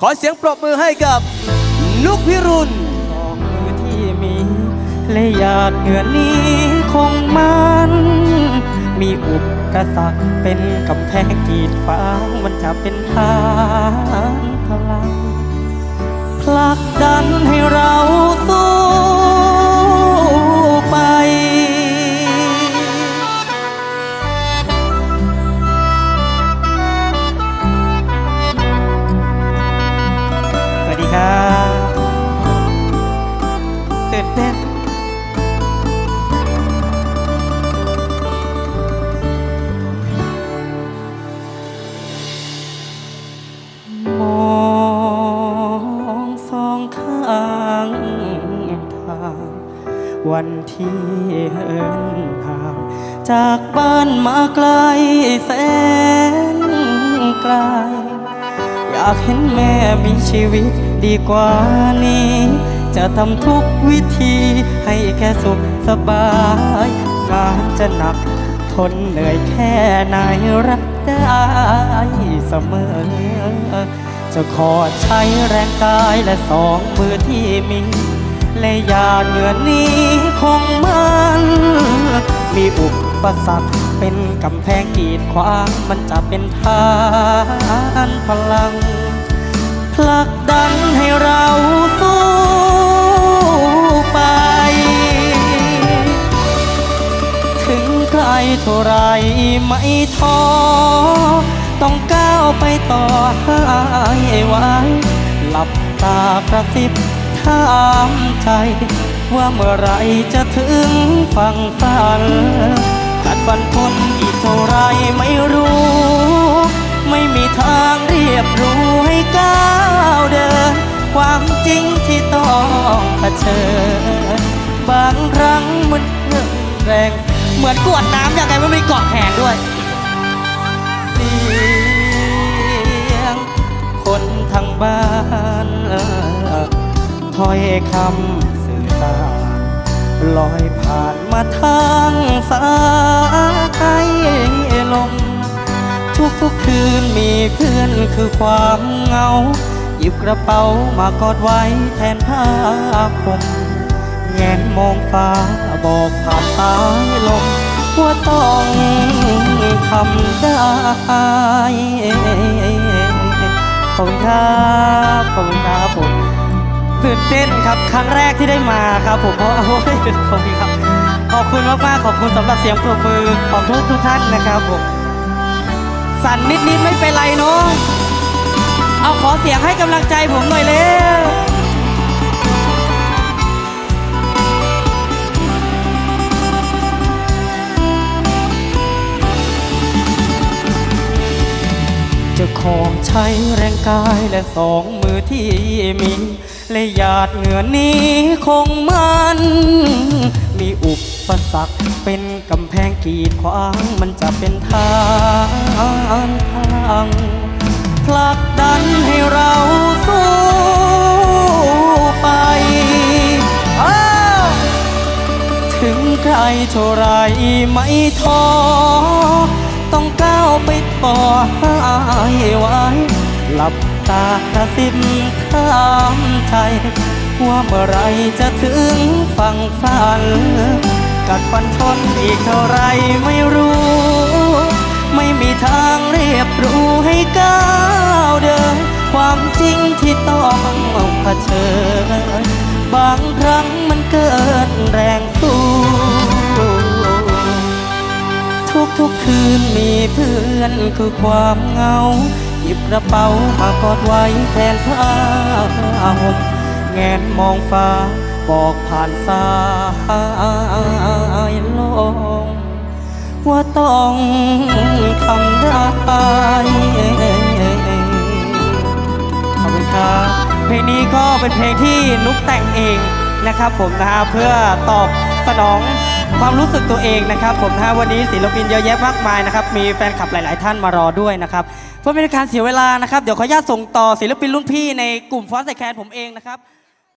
ขอเสียงปรบมือให้กับนุกพิรุณสองมือที่มีและหยาดเหงื่อนี้คงมัน มีอุปสรรคเป็นกำแพงกีดฟ้างมันจะเป็นทางพลังผลักดันให้เรา วันที่เหินห่างจากบ้านมาไกลแสนไกล อยากเห็นแม่มีชีวิตดีกว่านี้ จะทำทุกวิธีให้แค่สุขสบายงานจะหนักทนเหนื่อยแค่ไหนรักได้เสมอ จะขอใช้แรงกายและสองมือที่มี และยาเหนือนี้คงมัน มีอุปสรรคเป็นกำแพงกีดขวางมันจะเป็นทานพลังผลักดันให้เราสู้ไป ถึงไกลเท่าไรไม่ท้อต้องก้าวไปต่อให้ไหวหลับตากระซิบ ถามใจ ว่าเมื่อไรจะถึงฝั่งฝันกัดฟันทนอีกเท่าไรไม่รู้ ไม่มีทางเรียบรู้ให้ก้าวเดิน ความจริงที่ต้องเผชิญบางครั้งมันแรงเหมือนกวดน้ำอยังไงไม่มีเกาะแขนด้วยเสียงคนทางบ้าน ถ้อยคำสื่อสารลอยผ่านมาทางสายลมทุกทุกคืนมีเพื่อนคือความเงา หยิบกระเป๋ามากอดไว้แทนผ้าผมแงนมองฟ้าบอกผ่านสายลมว่าต้องทำได้ขอบคุณครับขอบคุณครับผม ตื่นเต้นครับครั้งแรกที่ได้มาครับ ผมเพราะโอ้ยขอบคุณครับ ขอบคุณมากๆขอบคุณสำหรับเสียงปรบมือของทุกทุกท่านนะครับผมสั่นนิดๆไม่เป็นไรเนาะเอาขอเสียงให้กำลังใจผมหน่อยเร็ว ขอใช้แรงกายและสองมือที่มีและหยาดเหงื่อนี้คงมัน มีอุปสรรคเป็นกำแพงกีดขวางมันจะเป็นทางทางผลักดันให้เราสู้ไป ถึงใครเท่าไรไม่ท้อ ต้องก้าวไปต่อให้ไหวหลับตากระซิบถามใจว่าเมื่อไรจะถึงฝั่งฝัน กัดฟันทนอีกเท่าไรไม่รู้ ไม่มีทางเรียบรู้ให้ก้าวเดิน ความจริงที่ต้องเผชิญ อนคือความเหงา หยิบกระเป๋ามากอดไว้แทนผ้าห่มแงนมองฟ้าบอกผ่านสายลมว่าต้องทำได้ขอบคุณครับเพลงนี้ก็เป็นเพลงที่นุกแต่งเองนะครับผมนะฮะเพื่อตอบ สนองความรู้สึกตัวเองนะครับผมนะฮะวันนี้ศิลปินเยอะแยะมากมายนะครับมีแฟนคลับหลาย ๆ ท่านมารอด้วยนะครับเพื่อไม่ให้การเสียเวลานะครับเดี๋ยวขออนุญาตส่งต่อศิลปินรุ่นพี่ในกลุ่มฟอสไซแคนผมเองนะครับ